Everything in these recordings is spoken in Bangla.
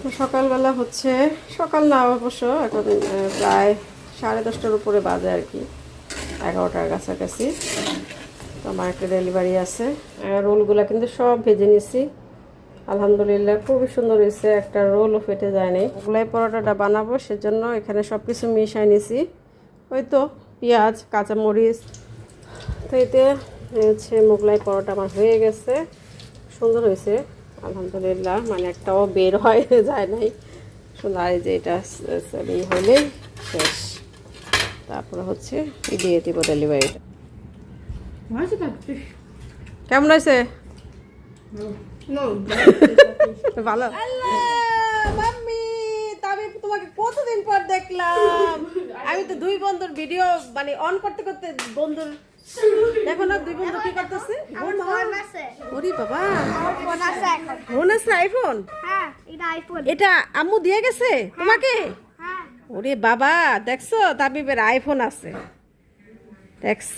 তো সকালবেলা হচ্ছে, সকাল না অবশ্য এখন প্রায় সাড়ে দশটার উপরে বাজে আর কি। এগারোটার কাছাকাছি। তো আমার একটা ডেলিভারি আছে। রোলগুলো কিন্তু সব ভেজে নিছি। আলহামদুলিল্লাহ, খুবই সুন্দর হয়েছে। একটা রোলও ফেটে যায়নি। ওগুলাই পরোটাটা বানাবো, সেজন্য এখানে সব কিছু মিশাই নিছি। ওই তো, পেঁয়াজ, কাঁচামরিচ। তো এতে হচ্ছে মোগলাই পরোটা আমার হয়ে গেছে। সুন্দর হয়েছে। আলহামদুলিল্লাহ মানে একটাও বের হয় যায় নাই। এই যে এটা ই হলে শেষ। তারপরে হচ্ছে দিয়ে দিব ডেলিভারিটা? কেমন হয়েছে? ভালো। মাম্মি তোমাকে কতদিন পর দেখলাম? আমি তো দুই বন্ধুর ভিডিও মানে অন করতে করতে বন্ধুর দেখো না দুই বন্ধু কি করতেছে ওরে বাবা। ফোন আছে এখন। ফোন আছে আইফোন? হ্যাঁ এটা আইফোন। এটা আম্মু দিয়ে গেছে? তোমাকে? হ্যাঁ। ওরে বাবা দেখছ? তাবিবের আইফোন আছে। দেখছ?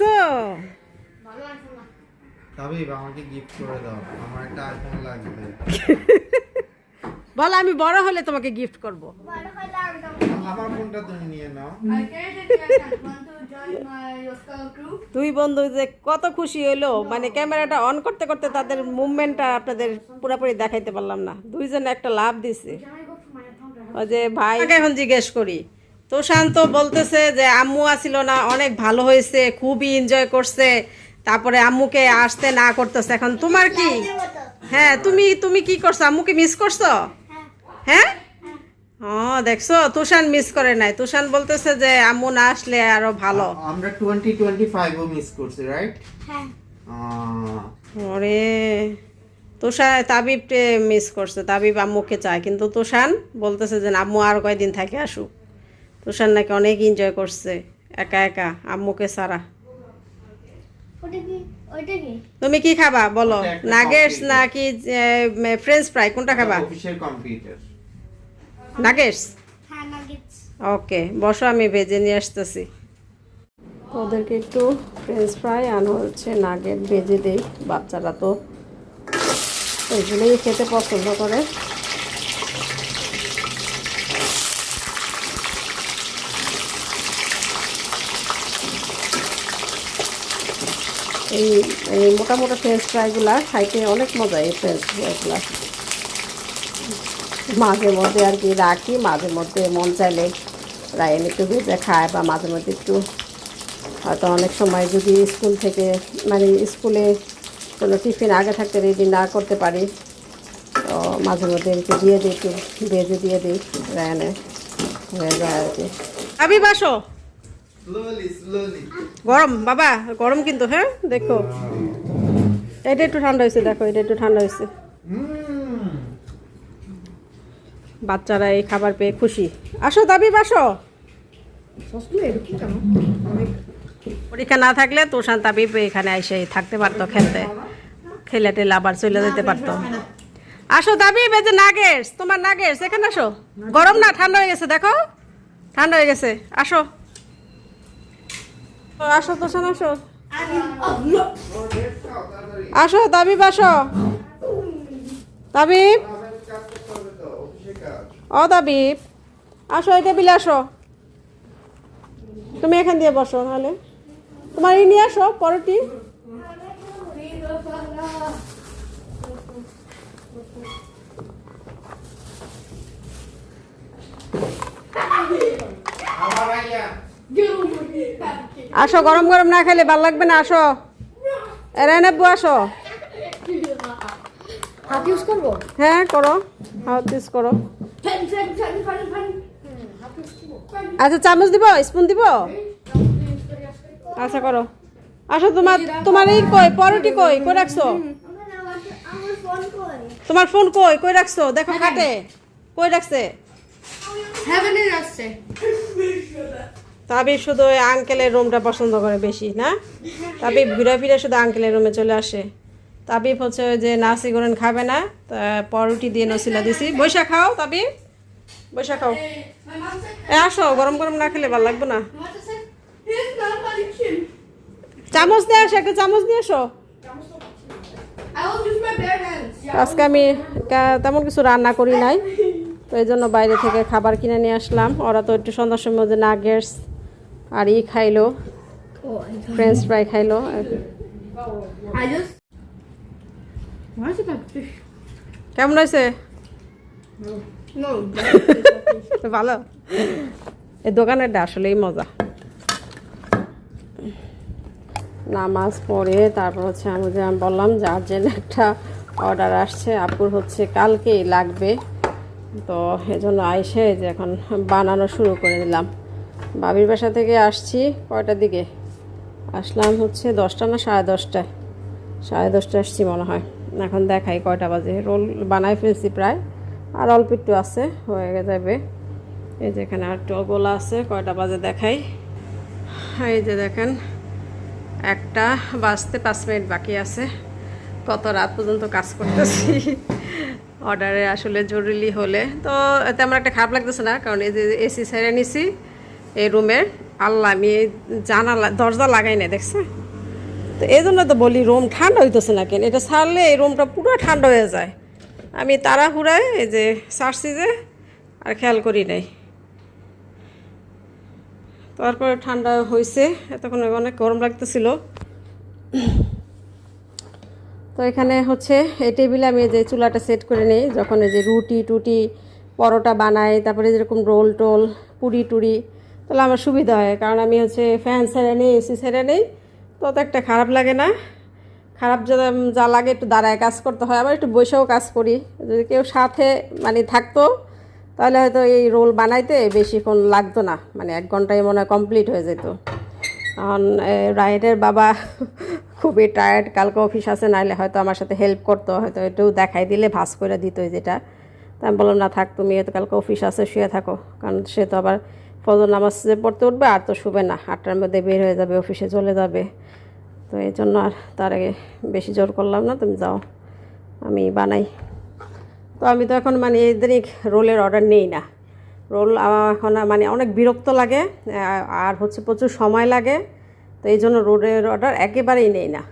তাবিব আমাকে গিফট করে দাও। আমার একটা আইফোন লাগবে। বল আমি বড় হলে তোমাকে গিফট করব। বড় হলে আমার ফোনটা তুমি নিয়ে নাও। দুই বন্ধু যে কত খুশি হইল মানে ক্যামেরাটা অন করতে করতে তাদের মুভমেন্টটা আপনাদের পুরোপুরি দেখাইতে পারলাম না। দুইজন একটা লাভ দিছে। ওই যে ভাই এখন জিজ্ঞেস করি তো শান্ত বলতেছে যে আম্মু আসিল না অনেক ভালো হয়েছে খুবই এনজয় করছে তারপরে আম্মুকে আসতে না করতেছে। এখন তোমার কি? হ্যাঁ তুমি তুমি কি করছ? আম্মুকে মিস করছ? হ্যাঁ? ও দেখছ? তুষান মিস করে নাই। তুষান বলতেছে যে আম্মু না আসলে আরও ভালো। আমরা টোয়েন্টি টোয়েন্টি ফাইভও মিস করছি রাইট হ্যাঁ। ওরে তুষার তাবিব মিস করছে। তাবিব আম্মুকে চায় কিন্তু তুষান বলতেছে যে আম্মু আর কয়দিন থাকে আসুক। তুষার নাকি অনেক এনজয় করছে একা একা আম্মুকে সারা তুমি কি খাবা? বলো। নাগেটস নাকি ফ্রেঞ্চ ফ্রাই কোনটা খাবা? অফিসের কম্পিউটার নাগেটস হ্যাঁ নাগেটস ওকে বসো আমি ভেজে নিয়ে আসতেছি। ওদেরকে একটু ফ্রেঞ্চ ফ্রাই আর হচ্ছে নাগেট ভেজে দিই বাচ্চারা তো এগুলোই খেতে পছন্দ করে। এই এই মোটা মোটা ফ্রেঞ্চ ফ্রাইগুলা খাইতে অনেক মজা এই ফ্রেঞ্চ ফ্রাইগুলা মাঝে মধ্যে আর কি রাখি মাঝে মধ্যে মন চাইলে রায়ন একটু ভেজে খায় বা মাঝে মধ্যে একটু হয়তো অনেক সময় যদি স্কুল থেকে মানে স্কুলে কোনো টিফিন আগে থাকতে রেডি না করতে পারি তো মাঝে মধ্যে একটু দিয়ে দিই একটু ভেজে দিয়ে দিই রায়নে হয়ে যায় আর কি। আবি বাসো। গরম বাবা গরম কিন্তু হ্যাঁ? দেখো। এটা একটু ঠান্ডা হয়েছে দেখো এটা একটু ঠান্ডা হয়েছে বাচ্চারা এই খাবার পেয়ে খুশি। আসো দাবি বাসো পরীক্ষা না থাকলে তোষান তাবি এখানে এসে থাকতে পারতো খেলতে। খেলে টেলে আবার চলে যেতে পারতো। আসো দাবি বেজে নাগেটস তোমার নাগেটস এখানে আসো। গরম না ঠান্ডা হয়ে গেছে দেখো। ঠান্ডা হয়ে গেছে আসো। আসো তোষান আসো। আসো তাবিব আসো। তাবিব ও তাবিব, আসো এই টেবিলে আসো। তুমি এখান দিয়ে বসো তাহলে। তোমার এই নিয়ে আসো পরোটি। আসো গরম গরম না খেলে ভালো লাগবে না, আসো। এরাই নেব আসো। হাত ইউজ করব? হ্যাঁ করো। হাত ইউজ করো। আচ্ছা চামচ দিব? স্পুন দিব? আচ্ছা করো। আসো তোমার তোমার এই কই? পরোটি কই? কই রাখছো? ফোন কই তোমার ফোন কই? কই রাখছো? দেখো খাটে। কই রাখছে? হেভেনে শুধু আঙ্কেলের রুমটা পছন্দ করে বেশি না? তাবিব ঘুরে ফিরে শুধু আঙ্কেলের রুমে চলে আসে। তাবিব হচ্ছে যে নাসি গোরেন খাবে না তা পরোটি দিয়ে নসিলা দিছি। বৈশা খাও তাবি বৈশা খাও। এ আসো গরম গরম না খেলে ভালো লাগবে না. চামচ দিয়ে আসো একটা চামচ দিয়ে আসো. আজকে আমি তেমন কিছু রান্না করি নাই তো এই জন্য বাইরে থেকে খাবার কিনে নিয়ে আসলাম। ওরা তো একটু সন্ধ্যার সময় মধ্যে নাগেটস আর ই খাইলো ফ্রেঞ্চ ফ্রাই খাইলো। কেমন হয়েছে? ভালো। এই দোকানেরটা আসলেই মজা। নামাজ পড়ে তারপর হচ্ছে আমি যে বললাম যে আর্জেন্ট একটা অর্ডার আসছে আপুর হচ্ছে কালকেই লাগবে। তো এজন্য আইসে যে এখন বানানো শুরু করে দিলাম। বাবির বাসা থেকে আসছি কয়টার দিকে? আসলাম হচ্ছে দশটা না সাড়ে দশটায়? সাড়ে দশটা আসছি মনে হয়। এখন দেখাই কয়টা বাজে। রোল বানাই ফেলছি প্রায়। আর অল্প একটু আছে, হয়ে যাবে। এই যে এখানে আর গোলা আছে, কয়টা বাজে দেখাই। এই যে দেখেন, একটা বাজতে পাঁচ মিনিট বাকি আছে। কত রাত পর্যন্ত কাজ করতেছি। অর্ডারে আসলে জরুরি হলে। তো এতে আমার একটা খারাপ লাগতেছে না, কারণ এই যে এসি ছেড়ে নিছি, এই রুমের। আল্লাহ, আমি জানালা, দরজা লাগাই না দেখছে তো এই জন্য তো বলি, রুম ঠান্ডা হইতেছে না কেন? এটা ছাড়লে এই রুমটা পুরো ঠান্ডা হয়ে যায়। আমি তাড়াহুড়ায় এই যে সারছি যে, আর খেয়াল করি নাই। তারপরে ঠান্ডা হয়েছে এতক্ষণ অনেক গরম লাগতেছিল। তো এখানে হচ্ছে এই টেবিলে আমি যে চুলাটা সেট করে নিই, যখন এই যে রুটি টুটি, পরোটা বানাই, তারপরে যেরকম রোল টোল, পুরি টুরি, তাহলে আমার সুবিধা হয়। কারণ আমি হচ্ছে ফ্যান ছেড়ে নিই, এসি ছেড়ে নিই। তো অত একটা খারাপ লাগে না। খারাপ যা যা লাগে একটু দাঁড়ায় কাজ করতে হয়। আবার একটু বসেও কাজ করি। যদি কেউ সাথে মানে থাকতো, তাহলে হয়তো এই রোল বানাইতে বেশিক্ষণ লাগতো না। মানে এক ঘন্টায় মনে হয় কমপ্লিট হয়ে যেত। কারণ রাইডের বাবা খুবই টায়ার্ড কালকে অফিস আছে নাহলে হয়তো আমার সাথে হেল্প করতো। হয়তো একটু দেখাই দিলে ভাস করে দিত যেটা। তা আমি বললাম, না, থাক, তুমি হয়তো কালকে অফিস আছে, শুয়ে থাকো। কারণ সে তো আবার ফজর নামাজ যে পড়তে উঠবে আর তো শুবে না। আটটার মধ্যে বের হয়ে যাবে, অফিসে চলে যাবে। তো এই জন্য আর তার আগে বেশি জোর করলাম না, তুমি যাও। আমি বানাই। তো আমি তো এখন মানে এদিনই রোলের অর্ডার নেই না। রোল এখন মানে অনেক বিরক্ত লাগে আর হচ্ছে প্রচুর সময় লাগে। তো এই জন্য রোলের অর্ডার একেবারেই নেই না।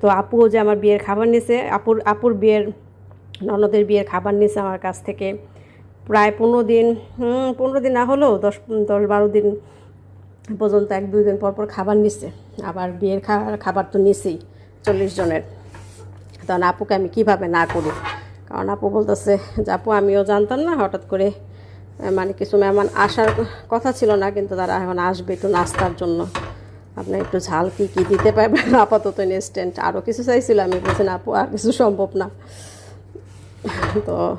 তো আপুও যে আমার বিয়ের খাবার নিছে, আপুর আপুর বিয়ের, ননদের বিয়ের খাবার নিছে আমার কাছ থেকে। প্রায় পনেরো দিন পনেরো দিন না হলেও দশ দশ বারো দিন পর্যন্ত, এক দুই দিন পর পর খাবার নিচ্ছে আবার বিয়ের খা- খাবার তো নিছেই, চল্লিশ জনের। তখন আপুকে আমি কীভাবে না করি? কারণ আপু বলতেছে, যে আপু, আমিও জানতাম না, হঠাৎ করে মানে কিছু মেহমান আসার কথা ছিল না, কিন্তু তারা এখন আসবে একটু নাস্তার জন্য। আপনি একটু ঝাল কি কি দিতে পারবেন? আপাতত ইনস্ট্যান্ট আরও কিছু চাইছিল, আমি বলছি না, আপু, আর কিছু সম্ভব না। তো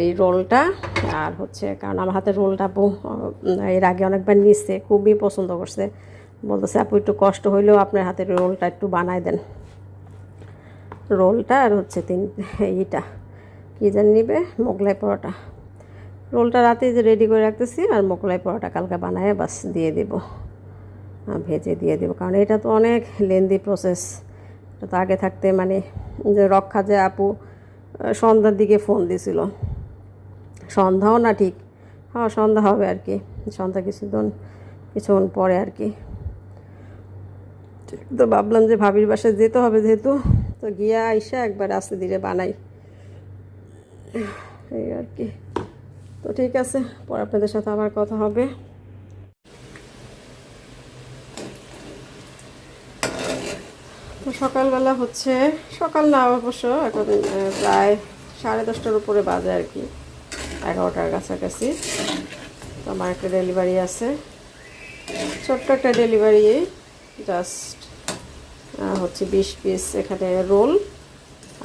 এই রোলটা। আর হচ্ছে কারণ আমার হাতে রোলটা এর আগে অনেকবার নিচ্ছে খুবই পছন্দ করছে। বলতেছে, আপু, একটু কষ্ট হইলেও আপনার হাতের রোলটা একটু বানায় দেন। রোলটা আর হচ্ছে তিন, এইটা, কী জানি নিবে, মোগলাই পরোটা। রোলটা রাতে যে রেডি করে রাখতেছি, আর মোগলাই পরোটা কালকে বানায় বাস দিয়ে দেবো। ভেজে দিয়ে দেবো, কারণ এটা তো অনেক লেন্দি প্রসেস এটা তো আগে থাকতে মানে যে রক্ষা যে আপু সন্ধ্যার দিকে ফোন দিছিল। সন্ধ্যাও না ঠিক হ্যাঁ সন্ধ্যা হবে আর কি। সন্ধ্যা কিছুক্ষণ কিছুক্ষণ পরে আর কি। তো ভাবলাম যে ভাবির বাসায় যেতে হবে যেহেতু, তো গিয়ে আইসা একবার আস্তে ধীরে বানাই। এই আর কি। তো ঠিক আছে, পরে আপনাদের সাথে আবার কথা হবে। সকালবেলা হচ্ছে, সকাল না অবশ্য এখন প্রায় সাড়ে দশটার উপরে বাজে আর কি, এগারোটার কাছাকাছি। তো আমার একটা ডেলিভারি আছে। ছোট্ট একটা ডেলিভারি জাস্ট হচ্ছে বিশ পিস এখানে রোল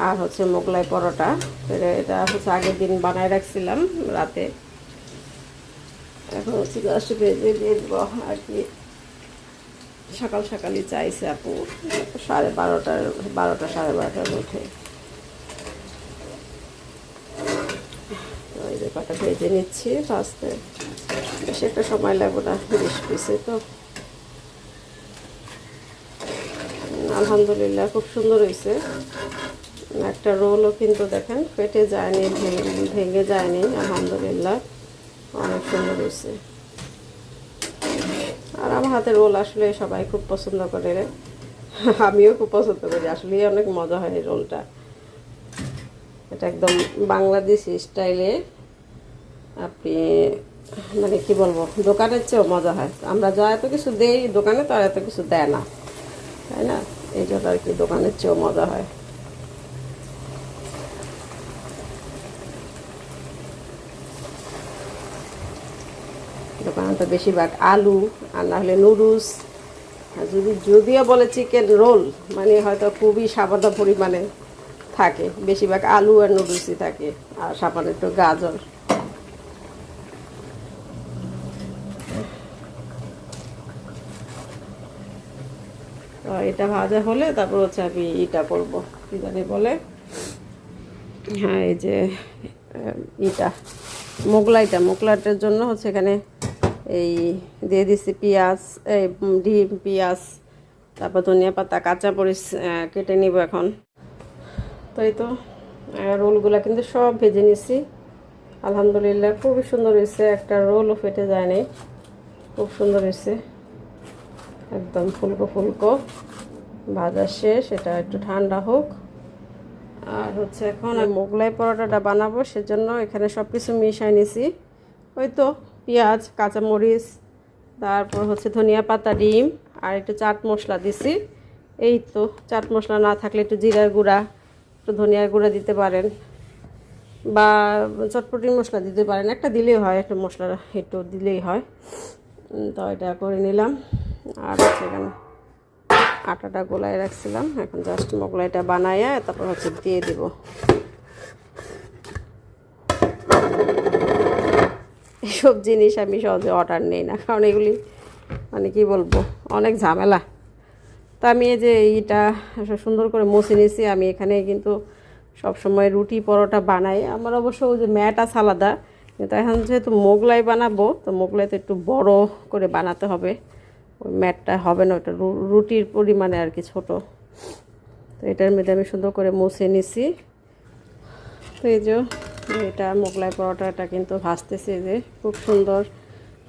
আর হচ্ছে মোগলাই পরোটা। এটা হচ্ছে আগের দিন বানায় রাখছিলাম রাতে। এখন হচ্ছে জাস্ট ভেজে দিয়ে দেবো আর কি। সকাল সকালই চাইছে আপু, সাড়ে বারোটার বারোটা সাড়ে বারোটার মধ্যে। যে কটা ভেজে নিচ্ছি ফার্স্টে বেশি একটা সময় লাগবে না, বিশ পিসে তো। আলহামদুলিল্লাহ, খুব সুন্দর হয়েছে। একটা রোলও কিন্তু দেখেন, পেটে যায়নি ভেঙে- যায়নি, আলহামদুলিল্লাহ। অনেক সুন্দর হয়েছে। আমার হাতে রোল আসলে সবাই খুব পছন্দ করে রে। আমিও খুব পছন্দ করি আসলে অনেক মজা হয় এই রোলটা। এটা একদম বাংলাদেশি স্টাইলে আপনি মানে কি বলব, দোকানের চেয়েও মজা হয়। আমরা যা এত কিছু দেই দোকানে তো আর এত কিছু দেয় না। তাই না? এই জন্য আর কি দোকানের চেয়েও মজা হয় দোকানে তো বেশিরভাগ আলু, আর না হলে নুডলস। যদি, যদিও বলে চিকেন রোল মানে হয়তো খুবই সামান্য পরিমাণে থাকে। বেশিরভাগ আলু আর নুডলসই থাকে, আর সামান্য একটু গাজর। তো এটা ভাজা হলে তারপর হচ্ছে আমি ইটা করব। কী জানি বলে হ্যাঁ এই যে ইটা। মোগলাইটা, মোগলাইটার জন্য হচ্ছে এখানে এই দিয়ে দিছি পেঁয়াজ, এই ডিম, পেঁয়াজ, তারপর ধনিয়া পাতা, কাঁচা মরিচ কেটে নিব এখন। তো এই তো রোলগুলা কিন্তু সব ভেজে নিছি। আলহামদুলিল্লাহ খুবই সুন্দর হয়েছে, একটা রোলও ফেটে যায় নাই। খুব সুন্দর হয়েছে। একদম ফুলকো ফুলকো। ভাজা শেষ, এটা একটু ঠান্ডা হোক। আর হচ্ছে এখন মোগলাই পরোটাটা বানাবো, সেজন্য এখানে সব কিছু মিশাই নিছি। ওই তো পেঁয়াজ, কাঁচামরিচ, তারপর হচ্ছে ধনিয়া পাতা, ডিম, আর একটু চাট মশলা দিছি। এই তো, চাট মশলা না থাকলে একটু জিরার গুঁড়া, একটু ধনিয়ার গুঁড়া দিতে পারেন। বা চটপটি মশলা দিতে পারেন। একটা দিলেই হয়, একটু মশলা একটু দিলেই হয়। তো এটা করে নিলাম। আর এখানে আটাটা গোলায় রাখছিলাম। এখন জাস্ট মোগলাইটা বানাইয়া তারপর হচ্ছে দিয়ে দিব। এসব জিনিস আমি সহজে অর্ডার নেই না। কারণ এগুলি মানে কি বলব, অনেক ঝামেলা। তা আমি এই যে এইটা সুন্দর করে মুছে নিয়েছি। আমি এখানে কিন্তু সব সময় রুটি পরোটা বানাই। আমার অবশ্য ওই যে ম্যাট আছে আলাদা। কিন্তু এখন যেহেতু মোগলাই বানাবো, তো মোগলাই তো একটু বড় করে বানাতে হবে। ওই ম্যাটটা হবে না, ওটা রুটির পরিমাণে আর কি ছোট। তো এটার মধ্যে আমি সুন্দর করে মুছে নিছি। তো এই যে এটা মোগলাই পরোটাটা কিন্তু ভাজতেছি যে, খুব সুন্দর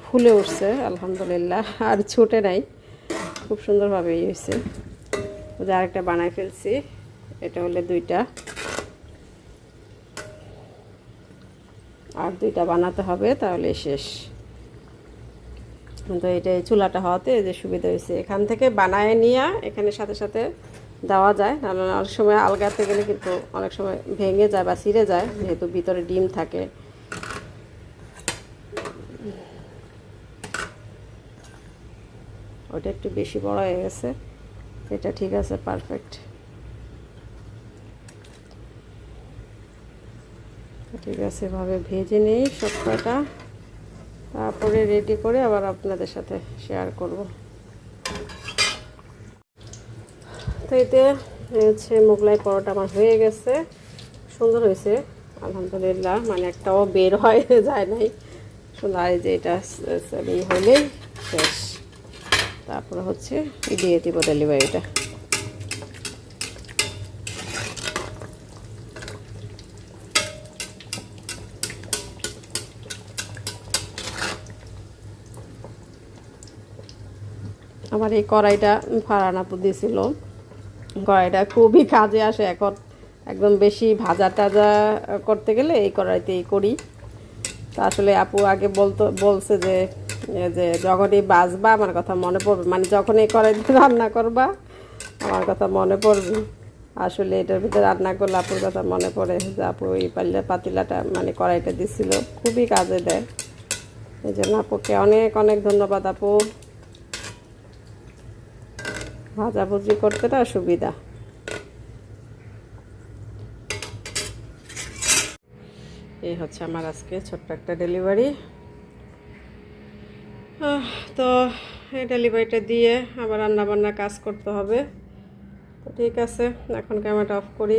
ফুলে উঠছে, আলহামদুলিল্লাহ। আর ছুটে নাই, খুব সুন্দরভাবে ইয়ে হয়েছে। যে আরেকটা বানাই ফেলছি, এটা হলে দুইটা। আর দুইটা বানাতে হবে, তাহলে শেষ। কিন্তু এটা চুলাটা হওয়াতে যে সুবিধা হয়েছে। এখান থেকে বানায় নিয়ে, এখানে সাথে সাথে দেওয়া যায়, নাহলে অনেক সময় আলগাতে গেলে কিন্তু অনেক সময় ভেঙে যায় বা ছিঁড়ে যায়, যেহেতু ভিতরে ডিম থাকে। ওটা একটু বেশি বড় হয়ে গেছে। এটা ঠিক আছে পারফেক্ট ঠিক আছে, এভাবে ভেজে নিই সব কটা তারপরে রেডি করে আবার আপনাদের সাথে শেয়ার করব। এতে হচ্ছে মোগলাই পরোটা আমার হয়ে গেছে। সুন্দর হয়েছে, আলহামদুলিল্লাহ। মানে একটাও বের হয়, যায় নাই। সুন্দর যে এটা হলেই শেষ। তারপরে হচ্ছে দিয়ে দিব ডেলিভারিটা। আমার এই কড়াইটা ফারানাপু দিয়েছিল কড়াইটা খুবই কাজে আসে এখন। একদম বেশি ভাজা টাজা করতে গেলে এই কড়াইতেই করি। তা আসলে আপু আগে বলতো, বলছে যে যে যখনই বাজবা, আমার কথা মনে পড়বে। মানে যখন এই কড়াইতে রান্না করবা, আমার কথা মনে পড়বে। আসলে এটার ভিতরে রান্না করলে আপুর কথা মনে পড়ে যে, আপু এই পাল্লা পাতিলাটা মানে কড়াইটা দিছিল। খুবই কাজে দেয়। এই জন্য আপুকে অনেক অনেক ধন্যবাদ আপু। ভাজাভুজি করতে না সুবিধা। এই হচ্ছে আমার আজকে ছোট্ট একটা ডেলিভারি। তো এই ডেলিভারিটা দিয়ে আবার রান্না বান্না কাজ করতে হবে। তো ঠিক আছে, এখন ক্যামেরাটা অফ করি।